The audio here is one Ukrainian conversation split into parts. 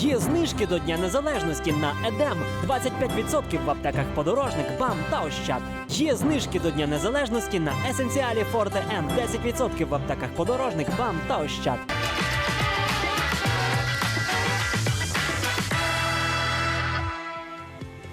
Є знижки до Дня Незалежності на Едем 25% в аптеках подорожник, БАМ та Ощад. Є знижки до Дня Незалежності на Есенціалі Форте М 10% в аптеках подорожник, БАМ та Ощад.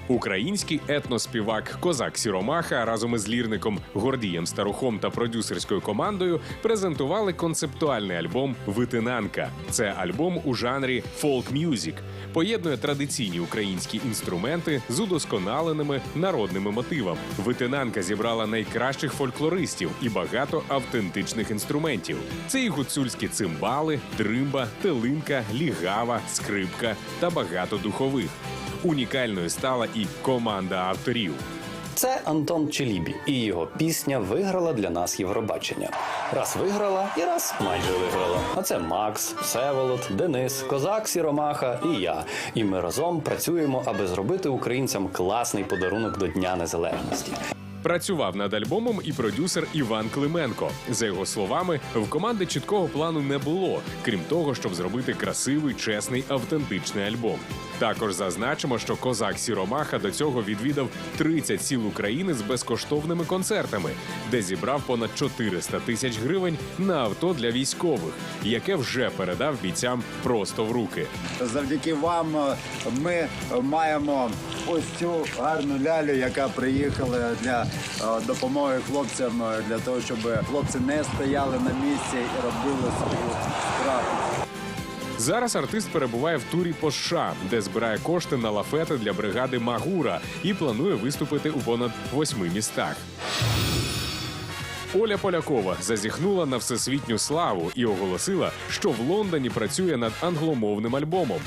Український етноспівак Козак Сіромаха разом із лірником Гордієм Старухом та продюсерською командою презентували концептуальний альбом Витинанка. Це альбом у жанрі фолк-мюзік. Поєднує традиційні українські інструменти з удосконаленими народними мотивами. Витинанка зібрала найкращих фольклористів і багато автентичних інструментів. Це і гуцульські цимбали, дримба, телинка, лігава, скрипка та багато духових. Унікальною стала і команда авторів. Це Антон Челібі, і його пісня виграла для нас Євробачення. Раз виграла і раз майже виграла. А це Макс, Всеволод, Денис, Козак, Сіромаха і я. І ми разом працюємо, аби зробити українцям класний подарунок до Дня Незалежності. Працював над альбомом і продюсер Іван Клименко. За його словами, в команди чіткого плану не було, крім того, щоб зробити красивий, чесний, автентичний альбом. Також зазначимо, що козак Сіромаха до цього відвідав 30 сіл України з безкоштовними концертами, де зібрав понад 400 тисяч гривень на авто для військових, яке вже передав бійцям просто в руки. Завдяки вам е, ми маємо ось цю гарну лялю, яка приїхала для е, допомоги хлопцям, е, для того, щоб хлопці не стояли на місці і робили свою справу. Зараз артист перебуває в турі по США, де збирає кошти на лафети для бригади Магура і планує виступити у понад восьми містах. Оля Полякова зазіхнула на всесвітню славу і оголосила, що в Лондоні працює над англомовним альбомом.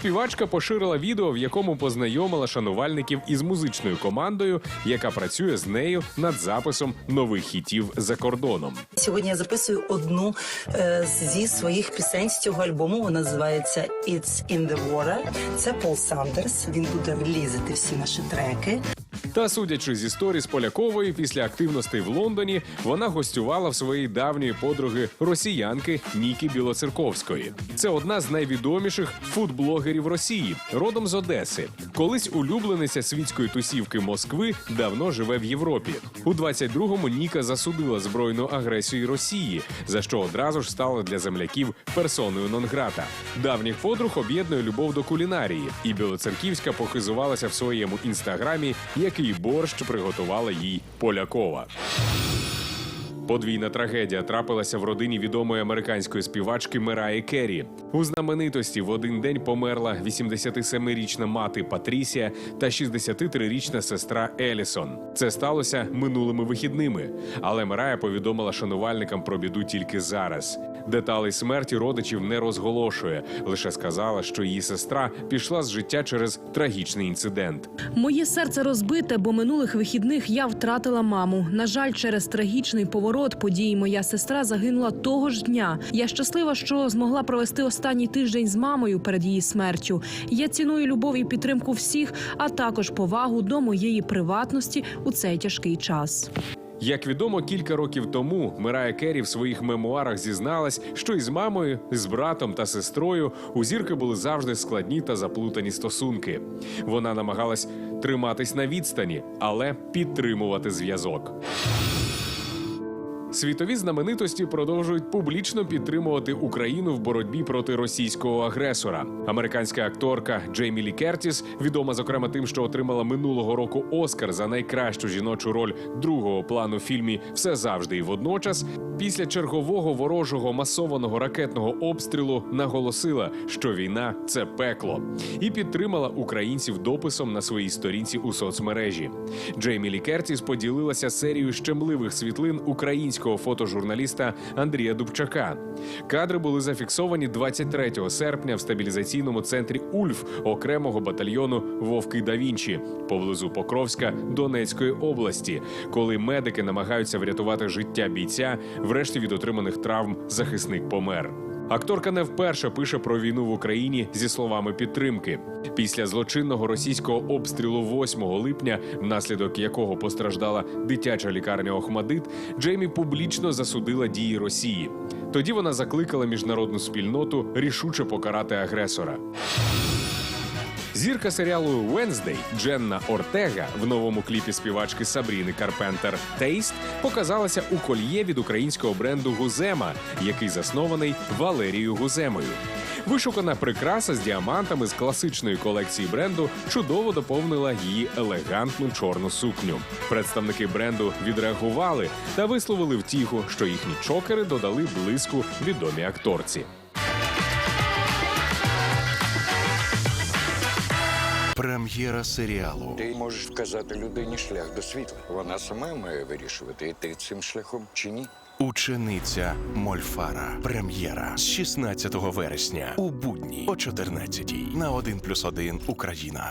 Співачка поширила відео, в якому познайомила шанувальників із музичною командою, яка працює з нею над записом нових хітів за кордоном. Сьогодні я записую одну е, зі своїх пісень з цього альбому. Вона називається It's in the Water. Це Пол Сандерс. Він буде релізити всі наші треки. Та судячи з історії з Полякової, після активностей в Лондоні вона гостювала в своєї давньої подруги росіянки Нікі Білоцерковської. Це одна з найвідоміших фудблогерів Росії, родом з Одеси. Колись улюблениця світської тусівки Москви давно живе в Європі. У 22-му Ніка засудила збройну агресію Росії, за що одразу ж стала для земляків персоною нон-грата. Давніх подруг об'єднує любов до кулінарії, і Білоцерківська похизувалася в своєму інстаграмі, який борщ приготувала їй Полякова. Подвійна трагедія трапилася в родині відомої американської співачки Мераї Керрі. У знаменитості в один день померла 87-річна мати Патрісія та 63-річна сестра Елісон. Це сталося минулими вихідними, але Мерая повідомила шанувальникам про біду тільки зараз. Деталей смерті родичів не розголошує, лише сказала, що її сестра пішла з життя через трагічний інцидент. Моє серце розбите, бо минулих вихідних я втратила маму. На жаль, через трагічний поворот подій моя сестра загинула того ж дня. Я щаслива, що змогла провести останній тиждень з мамою перед її смертю. Я ціную любов і підтримку всіх, а також повагу до моєї приватності у цей тяжкий час. Як відомо, кілька років тому Мирая Керрі в своїх мемуарах зізналась, що із мамою, з братом та сестрою у зірки були завжди складні та заплутані стосунки. Вона намагалась триматись на відстані, але підтримувати зв'язок. Світові знаменитості продовжують публічно підтримувати Україну в боротьбі проти російського агресора. Американська акторка Джеймі Лі Кертіс, відома зокрема тим, що отримала минулого року Оскар за найкращу жіночу роль другого плану в фільмі Все завжди і водночас. Після чергового ворожого масованого ракетного обстрілу наголосила, що війна це пекло, і підтримала українців дописом на своїй сторінці у соцмережі. Джеймі Лі Кертіс поділилася серією щемливих світлин українського фотожурналіста Андрія Дубчака. Кадри були зафіксовані 23 серпня в стабілізаційному центрі Ульф окремого батальйону Вовки да Вінчі поблизу Покровська Донецької області, коли медики намагаються врятувати життя бійця. Врешті від отриманих травм захисник помер. Акторка не вперше пише про війну в Україні зі словами підтримки. Після злочинного російського обстрілу 8 липня, внаслідок якого постраждала дитяча лікарня Охмадит, Джеймі публічно засудила дії Росії. Тоді вона закликала міжнародну спільноту рішуче покарати агресора. Зірка серіалу «Венздей» Дженна Ортега в новому кліпі співачки Сабріни Карпентер Тейст показалася у кольє від українського бренду Гузема, який заснований Валерією Гуземою. Вишукана прикраса з діамантами з класичної колекції бренду чудово доповнила її елегантну чорну сукню. Представники бренду відреагували та висловили втіху, що їхні чокери додали блиску відомій акторці. Прем'єра серіалу Ти можеш вказати людині шлях до світла. Вона сама має вирішувати, йти цим шляхом чи ні. Учениця Мольфара. Прем'єра з 16 вересня у будні о 14 на 1+,1 Україна.